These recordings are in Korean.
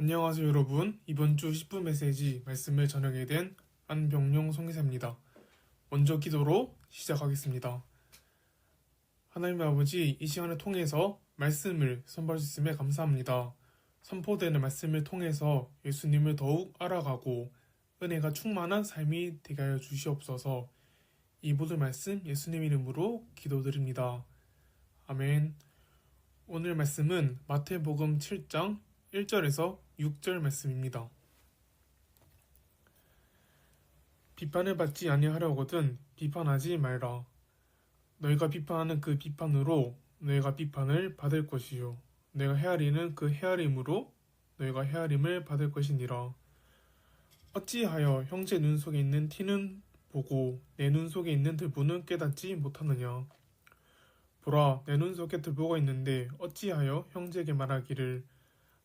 안녕하세요 여러분. 이번 주 10분 메시지 말씀을 전하게 된 안병용 송기사입니다. 먼저 기도로 시작하겠습니다. 하나님 아버지 이 시간을 통해서 말씀을 선포할 수 있음에 감사합니다. 선포되는 말씀을 통해서 예수님을 더욱 알아가고 은혜가 충만한 삶이 되게 하여 주시옵소서. 이 모든 말씀 예수님 이름으로 기도드립니다. 아멘. 오늘 말씀은 마태복음 7장 1절에서 6절 말씀입니다. 비판을 받지 아니하려거든 비판하지 말라. 너희가 비판하는 그 비판으로 너희가 비판을 받을 것이요. 내가 헤아리는 그 헤아림으로 너희가 헤아림을 받을 것이니라. 어찌하여 형제 눈 속에 있는 티는 보고 내 눈 속에 있는 들보는 깨닫지 못하느냐. 보라, 내 눈 속에 들보가 있는데 어찌하여 형제에게 말하기를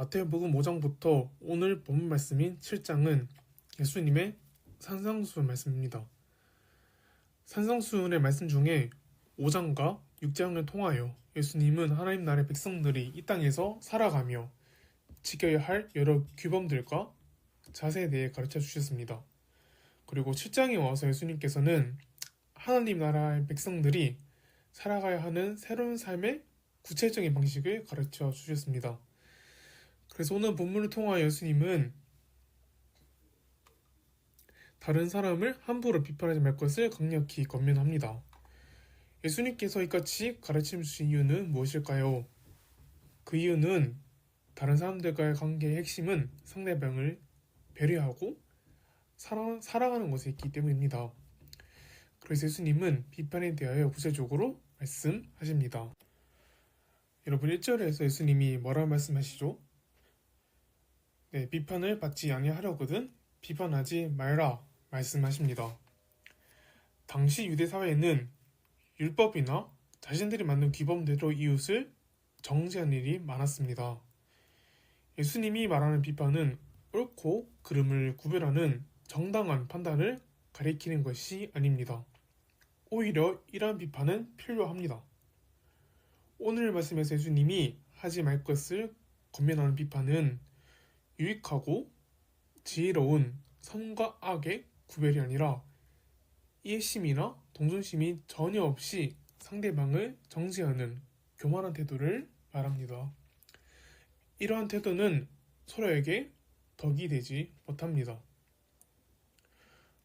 마태복음 5장부터 오늘 본 말씀인 7장은 예수님의 산상수훈 말씀입니다. 산상수훈의 말씀 중에 5장과 6장을 통하여 예수님은 하나님 나라의 백성들이 이 땅에서 살아가며 지켜야 할 여러 규범들과 자세에 대해 가르쳐 주셨습니다. 그리고 7장에 와서 예수님께서는 하나님 나라의 백성들이 살아가야 하는 새로운 삶의 구체적인 방식을 가르쳐 주셨습니다. 그래서 오늘 본문을 통하여 예수님은 다른 사람을 함부로 비판하지 말 것을 강력히 권면합니다. 예수님께서 이같이 가르쳐 주신 이유는 무엇일까요? 그 이유는 다른 사람들과의 관계의 핵심은 상대방을 배려하고 사랑, 사랑하는 것에 있기 때문입니다. 그래서 예수님은 비판에 대하여 구체적으로 말씀하십니다. 여러분 1절에서 예수님이 뭐라고 말씀하시죠? 네, 비판을 받지 아니하려거든 비판하지 말라 말씀하십니다. 당시 유대 사회에는 율법이나 자신들이 만든 규범대로 이웃을 정죄한 일이 많았습니다. 예수님이 말하는 비판은 옳고 그름을 구별하는 정당한 판단을 가리키는 것이 아닙니다. 오히려 이러한 비판은 필요합니다. 오늘 말씀에서 예수님이 하지 말 것을 권면하는 비판은 유익하고 지혜로운 선과 악의 구별이 아니라 이해심이나 동정심이 전혀 없이 상대방을 정지하는 교만한 태도를 말합니다. 이러한 태도는 서로에게 덕이 되지 못합니다.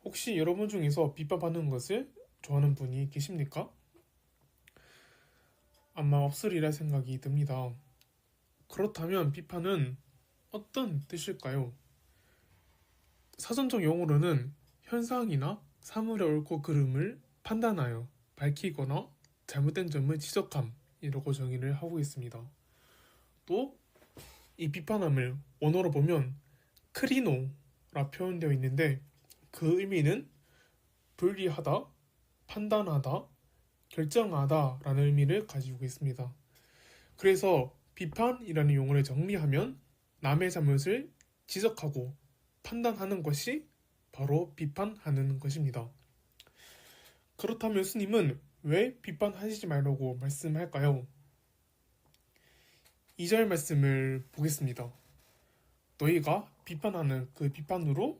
혹시 여러분 중에서 비판받는 것을 좋아하는 분이 계십니까? 아마 없으리라 생각이 듭니다. 그렇다면 비판은 어떤 뜻일까요? 사전적 용어로는 현상이나 사물의 옳고 그름을 판단하여 밝히거나 잘못된 점을 지적함이라고 정의를 하고 있습니다. 또 이 비판함을 원어로 보면 크리노라 표현되어 있는데 그 의미는 분리하다, 판단하다, 결정하다 라는 의미를 가지고 있습니다. 그래서 비판이라는 용어를 정리하면 남의 잘못을 지적하고 판단하는 것이 바로 비판하는 것입니다. 그렇다면 스님은 왜 비판하시지 말라고 말씀할까요? 2절 말씀을 보겠습니다. 너희가 비판하는 그 비판으로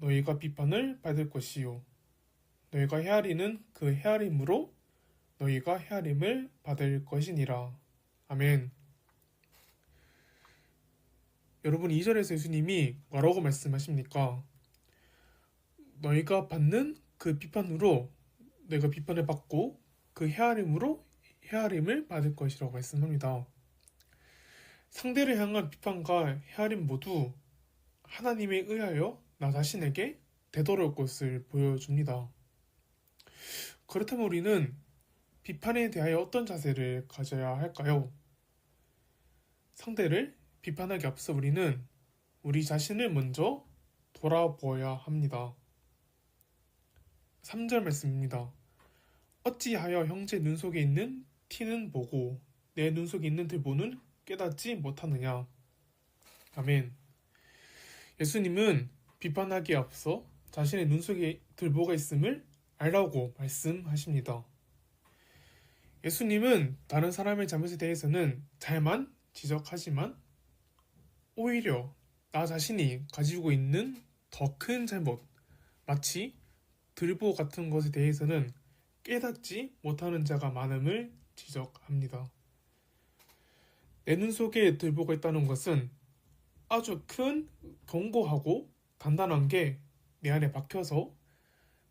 너희가 비판을 받을 것이요. 너희가 헤아리는 그 헤아림으로 너희가 헤아림을 받을 것이니라. 아멘. 여러분 2절에서 예수님이 뭐라고 말씀하십니까? 너희가 받는 그 비판으로 내가 비판을 받고 그 헤아림으로 헤아림을 받을 것이라고 말씀합니다. 상대를 향한 비판과 헤아림 모두 하나님에 의하여 나 자신에게 되돌아올 것을 보여줍니다. 그렇다면 우리는 비판에 대하여 어떤 자세를 가져야 할까요? 상대를 비판하기 앞서 우리는 우리 자신을 먼저 돌아보아야 합니다. 3절 말씀입니다. 어찌하여 형제 눈 속에 있는 티는 보고 내 눈 속에 있는 들보는 깨닫지 못하느냐. 아멘. 예수님은 비판하기에 앞서 자신의 눈 속에 들보가 있음을 알라고 말씀하십니다. 예수님은 다른 사람의 잘못에 대해서는 잘만 지적하지만 오히려 나 자신이 가지고 있는 더 큰 잘못, 마치 들보 같은 것에 대해서는 깨닫지 못하는 자가 많음을 지적합니다. 내 눈 속에 들보가 있다는 것은 아주 큰 견고하고 단단한 게 내 안에 박혀서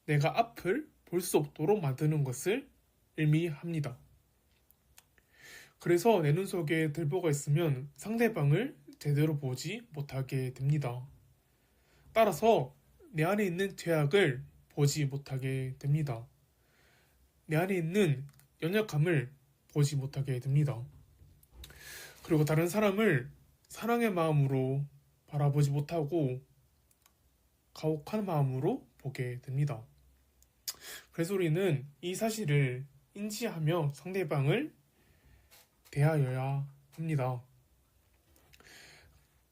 내가 앞을 볼 수 없도록 만드는 것을 의미합니다. 그래서 내 눈 속에 들보가 있으면 상대방을 제대로 보지 못하게 됩니다. 따라서 내 안에 있는 죄악을 보지 못하게 됩니다. 내 안에 있는 연약함을 보지 못하게 됩니다. 그리고 다른 사람을 사랑의 마음으로 바라보지 못하고 가혹한 마음으로 보게 됩니다. 그래서 우리는 이 사실을 인지하며 상대방을 대하여야 합니다.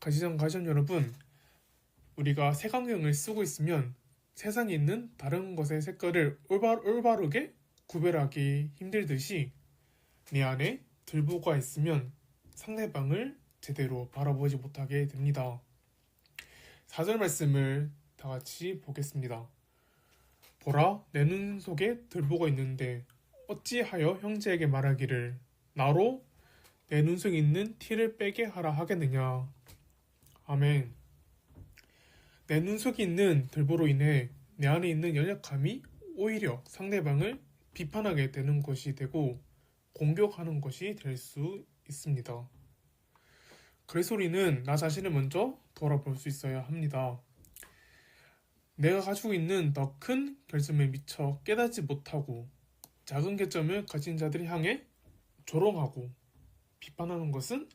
가시전 가시전 여러분, 우리가 색안경을 쓰고 있으면 세상에 있는 다른 것의 색깔을 올바, 올바르게 구별하기 힘들듯이 내 안에 들보가 있으면 상대방을 제대로 바라보지 못하게 됩니다. 4절 말씀을 다 같이 보겠습니다. 보라, 내 눈 속에 들보가 있는데 어찌하여 형제에게 말하기를 나로 내 눈 속에 있는 티를 빼게 하라 하겠느냐. 아멘. 내 눈 속에 있는 들보로 인해 내 안에 있는 연약함이 오히려 상대방을 비판하게 되는 것이 되고 공격하는 것이 될 수 있습니다. 그래서 우리는 나 자신을 먼저 돌아볼 수 있어야 합니다. 내가 가지고 있는 더 큰 결점에 미쳐 깨닫지 못하고 작은 개점을 가진 자들을 향해 조롱하고 비판하는 것은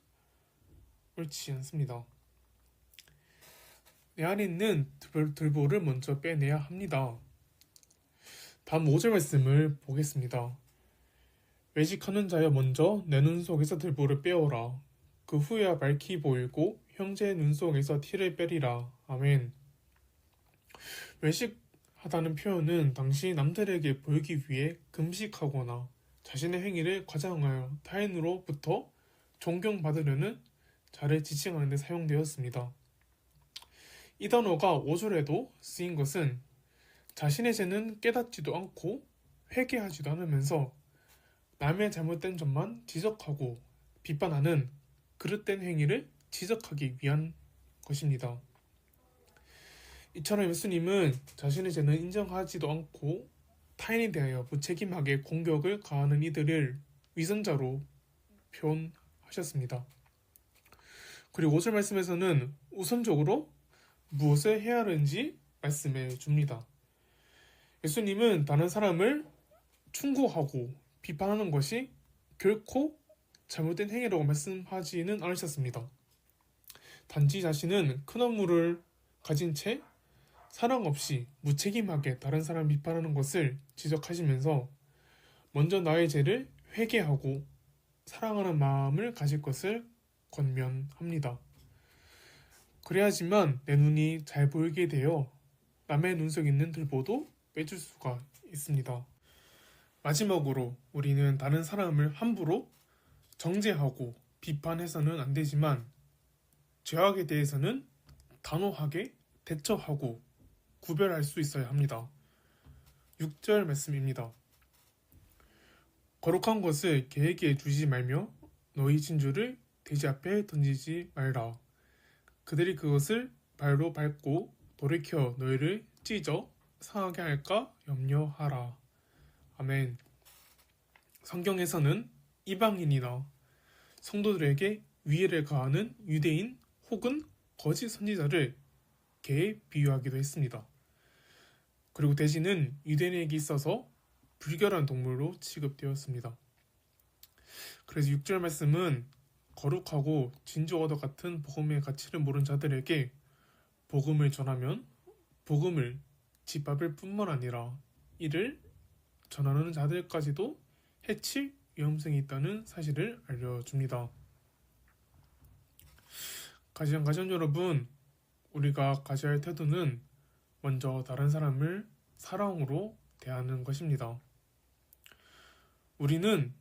옳지 않습니다. 내 안에 있는 들- 들보를 먼저 빼내야 합니다. 다음 5절 말씀을 보겠습니다. 외식하는 자여 먼저 내 눈 속에서 들보를 빼어라. 그 후에야 밝히 보이고 형제의 눈 속에서 티를 빼리라. 아멘. 외식하다는 표현은 당시 남들에게 보이기 위해 금식하거나 자신의 행위를 과장하여 타인으로부터 존경받으려는 자를 지칭하는 데 사용되었습니다. 이 단어가 5절에도 쓰인 것은 자신의 죄는 깨닫지도 않고 회개하지도 않으면서 남의 잘못된 점만 지적하고 비판하는 그릇된 행위를 지적하기 위한 것입니다. 이처럼 예수님은 자신의 죄는 인정하지도 않고 타인에 대하여 무책임하게 공격을 가하는 이들을 위선자로 표현하셨습니다. 그리고 5절 말씀에서는 우선적으로 무엇을 해야 하는지 말씀해 줍니다. 예수님은 다른 사람을 충고하고 비판하는 것이 결코 잘못된 행위라고 말씀하지는 않으셨습니다. 단지 자신은 큰 업무를 가진 채 사랑 없이 무책임하게 다른 사람 비판하는 것을 지적하시면서 먼저 나의 죄를 회개하고 사랑하는 마음을 가질 것을 권면합니다. 그래야지만 내 눈이 잘 보이게 되어 남의 눈 속에 있는 들보도 빼줄 수가 있습니다. 마지막으로 우리는 다른 사람을 함부로 정죄하고 비판해서는 안 되지만 죄악에 대해서는 단호하게 대처하고 구별할 수 있어야 합니다. 6절 말씀입니다. 거룩한 것을 계에게 주지 말며 너희 진주를 돼지 앞에 던지지 말라. 그들이 그것을 발로 밟고 돌이켜 너희를 찢어 상하게 할까 염려하라. 아멘. 성경에서는 이방인이나 성도들에게 위해를 가하는 유대인 혹은 거짓 선지자를 개에 비유하기도 했습니다. 그리고 대신은 유대인에게 있어서 불결한 동물로 취급되었습니다. 그래서 6절 말씀은 거룩하고 진주와도 같은 복음의 가치를 모른 자들에게 복음을 전하면 복음을 짓밟을 뿐만 아니라 이를 전하는 자들까지도 해칠 위험성이 있다는 사실을 알려줍니다. 가장 가정 여러분, 우리가 가져야 할 태도는 먼저 다른 사람을 사랑으로 대하는 것입니다. 우리는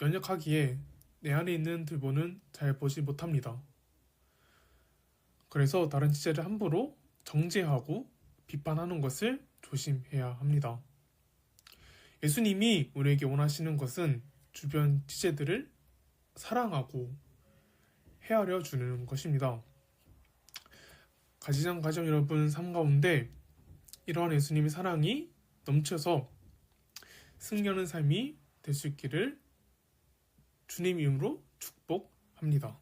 연약하기에 내 안에 있는 들보는 잘 보지 못합니다. 그래서 다른 지체를 함부로 정죄하고 비판하는 것을 조심해야 합니다. 예수님이 우리에게 원하시는 것은 주변 지체들을 사랑하고 헤아려 주는 것입니다. 가지장 가정 여러분 삶 가운데 이러한 예수님의 사랑이 넘쳐서 승리하는 삶이 될 수 있기를 주님 이름으로 축복합니다.